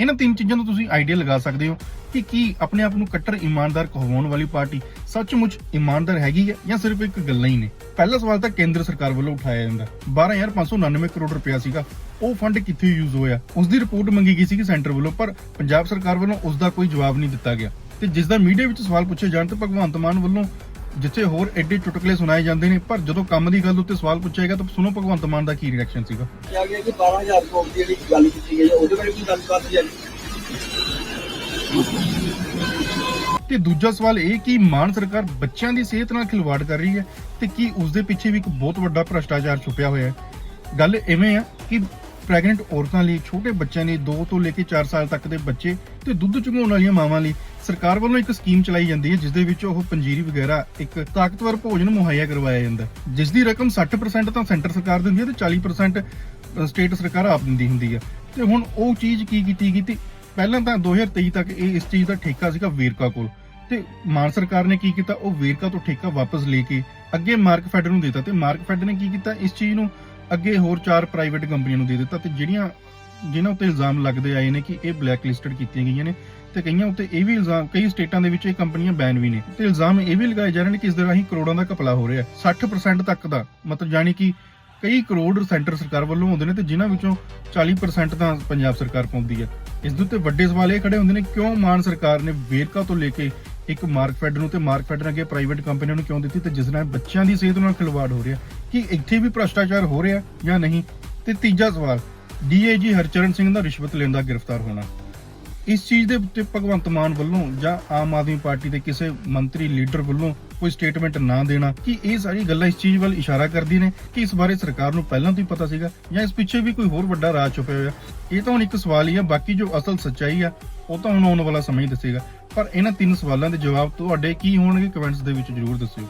ਇਹਨਾਂ ਤਿੰਨ ਚੀਜ਼ਾਂ ਤੋਂ ਤੁਸੀਂ ਆਈਡੀਆ ਲਗਾ ਸਕਦੇ ਹੋ ਕਿ ਕੀ ਆਪਣੇ ਆਪ ਨੂੰ ਕੱਟਰ ਇਮਾਨਦਾਰ ਕਹਾਉਣ ਵਾਲੀ ਪਾਰਟੀ ਸੱਚਮੁੱਚ ਇਮਾਨਦਾਰ ਹੈਗੀ ਹੈ ਜਾਂ ਸਿਰਫ ਇੱਕ ਗੱਲਾਂ ਹੀ ਨੇ? ਪਹਿਲਾ ਸਵਾਲ ਤਾਂ ਕੇਂਦਰ ਸਰਕਾਰ ਵੱਲੋਂ ਉਠਾਇਆ ਜਾਂਦਾ। 12599 ਕਰੋੜ ਰੁਪਇਆ ਸੀਗਾ। ਉਹ ਫੰਡ ਕਿੱਥੇ ਯੂਜ਼ ਹੋਇਆ? ਉਸ ਦੀ ਰਿਪੋਰਟ ਮੰਗੀ ਗਈ ਸੀ ਸੈਂਟਰ ਵੱਲੋਂ, ਪਰ ਪੰਜਾਬ ਸਰਕਾਰ ਵੱਲੋਂ ਉਸ ਦਾ ਕੋਈ ਜਵਾਬ ਨਹੀਂ ਦਿੱਤਾ ਗਿਆ। ਤੇ ਜਿਸ ਦਾ ਮੀਡੀਆ ਵਿੱਚ ਸਵਾਲ ਪੁੱਛੇ ਜਾਣ ਤੇ ਭਗਵੰਤ ਮਾਨ ਵੱਲੋਂ ਜਿੱਥੇ ਹੋਰ ਐਡੇ ਚੁਟਕਲੇ ਸੁਣਾਏ ਜਾਂਦੇ ਨੇ ਪਰ ਜਦੋਂ ਕੰਮ ਦੀ ਗੱਲ ਉੱਤੇ ਸਵਾਲ ਪੁੱਛਿਆ ਗਿਆ ਤਾਂ ਸੁਣੋ ਭਗਵੰਤ ਮਾਨ ਦਾ ਕੀ ਰਿਐਕਸ਼ਨ ਸੀਗਾ? ਕਿਹਾ ਗਿਆ ਕਿ 12000 ਕਰੋੜ ਦੀ ਜਿਹੜੀ ਗੱਲ ਕੀਤੀ ਗਈ ਹੈ ਉਹਦੇ ਬਾਰੇ ਵੀ ਗੱਲ ਕਰਦੀ ਹੈ ਤੇ ਦੂਜਾ ਸਵਾਲ ਇਹ ਕਿ ਮਾਨ ਸਰਕਾਰ ਬੱਚਿਆਂ ਦੀ ਸਿਹਤ ਨਾਲ ਖਿਲਵਾੜ ਕਰ ਰਹੀ ਹੈ ਤੇ ਕੀ ਉਸ ਦੇ ਪਿੱਛੇ ਵੀ ਇੱਕ ਬਹੁਤ ਵੱਡਾ ਭ੍ਰਸ਼ਟਾਚਾਰ ਛੁਪਿਆ ਹੋਇਆ ਹੈ? ਗੱਲ ਇਵੇਂ ਆ ਕਿ ਪ੍ਰੈਗਨੈਂਟ ਔਰਤਾਂ ਲਈ ਛੋਟੇ ਬੱਚਿਆਂ ਲਈ 2 ਤੋਂ ਲੈ ਕੇ 4 ਸਾਲ ਤੱਕ ਦੇ ਬੱਚੇ ਤੇ ਦੁੱਧ ਚੁੰਘਾਉਣ ਵਾਲੀਆਂ ਮਾਵਾਂ ਲਈ ਸਰਕਾਰ ਵੱਲੋਂ ਇੱਕ ਸਕੀਮ ਚਲਾਈ ਜਾਂਦੀ ਹੈ, ਜਿਸ ਦੇ ਵਿੱਚ ਉਹ ਪੰਜੀਰੀ ਵਗੈਰਾ, ਇੱਕ ਤਾਕਤਵਰ ਭੋਜਨ ਮੁਹੱਈਆ ਕਰਵਾਇਆ ਜਾਂਦਾ ਜਿਸ ਦੀ ਰਕਮ 60% ਤਾਂ ਸੈਂਟਰ ਸਰਕਾਰ ਦਿੰਦੀ ਹੈ ਤੇ 40% ਸਟੇਟ ਸਰਕਾਰ ਆਪ ਦਿੰਦੀ ਹੁੰਦੀ ਹੈ। ਤੇ ਹੁਣ ਉਹ ਚੀਜ਼ ਕੀ ਕੀਤੀ ਗਈ ਤੇ ਪਹਿਲਾਂ ਤਾਂ 2023 ਤੱਕ ਇਹ ਇਸ ਚੀਜ਼ ਦਾ ਠੇਕਾ ਸੀਗਾ ਵੇਰਕਾ ਕੋਲ। ਤੇ ਮਾਨ ਸਰਕਾਰ ਨੇ ਕੀ ਕੀਤਾ? ਉਹ ਵੇਰਕਾ ਤੋਂ ਠੇਕਾ ਵਾਪਸ ਲੈ ਕੇ ਅੱਗੇ ਮਾਰਕ ਫੈਡ ਨੂੰ ਦਿੱਤਾ ਤੇ ਮਾਰਕ ਫੈਡ ਨੇ ਕੀ ਕੀਤਾ? ਇਸ ਚੀਜ਼ ਨੂੰ ਅੱਗੇ ਹੋਰ ਚਾਰ ਪ੍ਰਾਈਵੇਟ ਕੰਪਨੀਆਂ ਨੂੰ ਦੇ ਦਿੱਤਾ ਤੇ ਜਿਹੜੀਆਂ ਜਿਨ੍ਹਾਂ ਉੱਤੇ ਇਲਜ਼ਾਮ ਲੱਗਦੇ ਆਏ ਨੇ ਕਿ ਇਹ ਬਲੈਕ ਲਿਸਟਡ ਕੀਤੀਆਂ ਗਈਆਂ ਨੇ ਤੇ ਕਈਆਂ ਉੱਤੇ ਇਹ ਵੀ ਇਲਜ਼ਾਮ, ਕਈ ਸਟੇਟਾਂ ਦੇ ਵਿੱਚ ਇਹ ਕੰਪਨੀਆਂ ਬੈਨ ਵੀ ਨੇ। ਤੇ ਇਲਜ਼ਾਮ ਇਹ ਵੀ ਲਗਾਏ ਜਾ ਰਹੇ ਨੇ ਕਿ ਇਸ ਦੇ ਰਾਹੀਂ ਕਰੋੜਾਂ ਦਾ ਘਪਲਾ ਹੋ ਰਿਹਾ ਹੈ। 60% ਤੱਕ ਦਾ, ਮਤਲਬ ਜਾਨੀ ਕਿ ਕਈ ਕਰੋੜ ਸੈਂਟਰ ਸਰਕਾਰ ਵੱਲੋਂ ਹੁੰਦੇ ਨੇ ਤੇ ਜਿਨ੍ਹਾਂ ਵਿੱਚੋਂ 40% ਤਾਂ ਪੰਜਾਬ ਸਰਕਾਰ ਪਾਉਂਦੀ ਹੈ। ਇਸ ਦੇ ਉੱਤੇ ਵੱਡੇ ਸਵਾਲ ਇਹ ਖੜੇ ਹੁੰਦੇ ਨੇ, ਕਿਉਂ ਮਾਨ ਸਰਕਾਰ ਨੇ ਵੇਰਕਾ ਤੋਂ ਲੈ ਕੇ ਇੱਕ ਮਾਰਕ ਨੂੰ ਤੇ ਮਾਰਕ ਨੇ ਅੱਗੇ ਪ੍ਰਾਈਵੇਟ ਕੰਪਨੀਆਂ ਨੂੰ ਕਿਉਂ ਦਿੱਤੀ ਤੇ ਜਿਸ ਨਾਲ ਬੱਚਿਆਂ ਦੀ ਸਿਹਤ ਨਾਲ ਖਿਲਵਾੜ ਹੋ ਰਿਹਾ ਕਿ ਇੱਥੇ ਵੀ ਭ੍ਰਸ਼ਟਾਚਾਰ ਹੋ ਰਿਹਾ ਜਾਂ ਨਹੀਂ? ਤੇ ਤੀਜਾ ਸਵਾਲ ਡੀਏਜੀ ਹਰਚਰਨ ਸਿੰਘ ਦਾ ਰਿਸ਼ਵਤ ਲੈਣ ਗ੍ਰਿਫਤਾਰ ਹੋਣਾ। ਇਸ ਚੀਜ਼ ਦੇ ਉੱਤੇ ਭਗਵੰਤ ਮਾਨ ਵੱਲੋਂ ਜਾਂ ਆਮ ਆਦਮੀ ਪਾਰਟੀ ਦੇ ਕਿਸੇ ਮੰਤਰੀ, ਲੀਡਰ ਵੱਲੋਂ ਕੋਈ ਸਟੇਟਮੈਂਟ ਨਾ ਦੇਣਾ, ਕਿ ਇਹ ਸਾਰੀ ਗੱਲਾਂ ਇਸ ਚੀਜ਼ ਵੱਲ ਇਸ਼ਾਰਾ ਕਰਦੀ ਨੇ ਕਿ ਇਸ ਬਾਰੇ ਸਰਕਾਰ ਨੂੰ ਪਹਿਲਾਂ ਤੋਂ ਹੀ ਪਤਾ ਸੀਗਾ ਜਾਂ ਇਸ ਪਿੱਛੇ ਵੀ ਕੋਈ ਹੋਰ ਵੱਡਾ ਰਾਜ ਛੁਪਿਆ ਹੋਇਆ? ਇਹ ਤਾਂ ਹੁਣ ਇੱਕ ਸਵਾਲ ਹੀ ਆ, ਬਾਕੀ ਜੋ ਅਸਲ ਸੱਚਾਈ ਆ, ਉਹ ਤਾਂ ਹੁਣ ਆਉਣ ਵਾਲਾ ਸਮਾਂ ਹੀ ਦੱਸੇਗਾ। ਪਰ ਇਹਨਾਂ ਤਿੰਨ ਸਵਾਲਾਂ ਦੇ ਜਵਾਬ ਤੁਹਾਡੇ ਕੀ ਹੋਣਗੇ ਕਮੈਂਟਸ ਦੇ ਵਿੱਚ ਜਰੂਰ ਦੱਸਿਓ।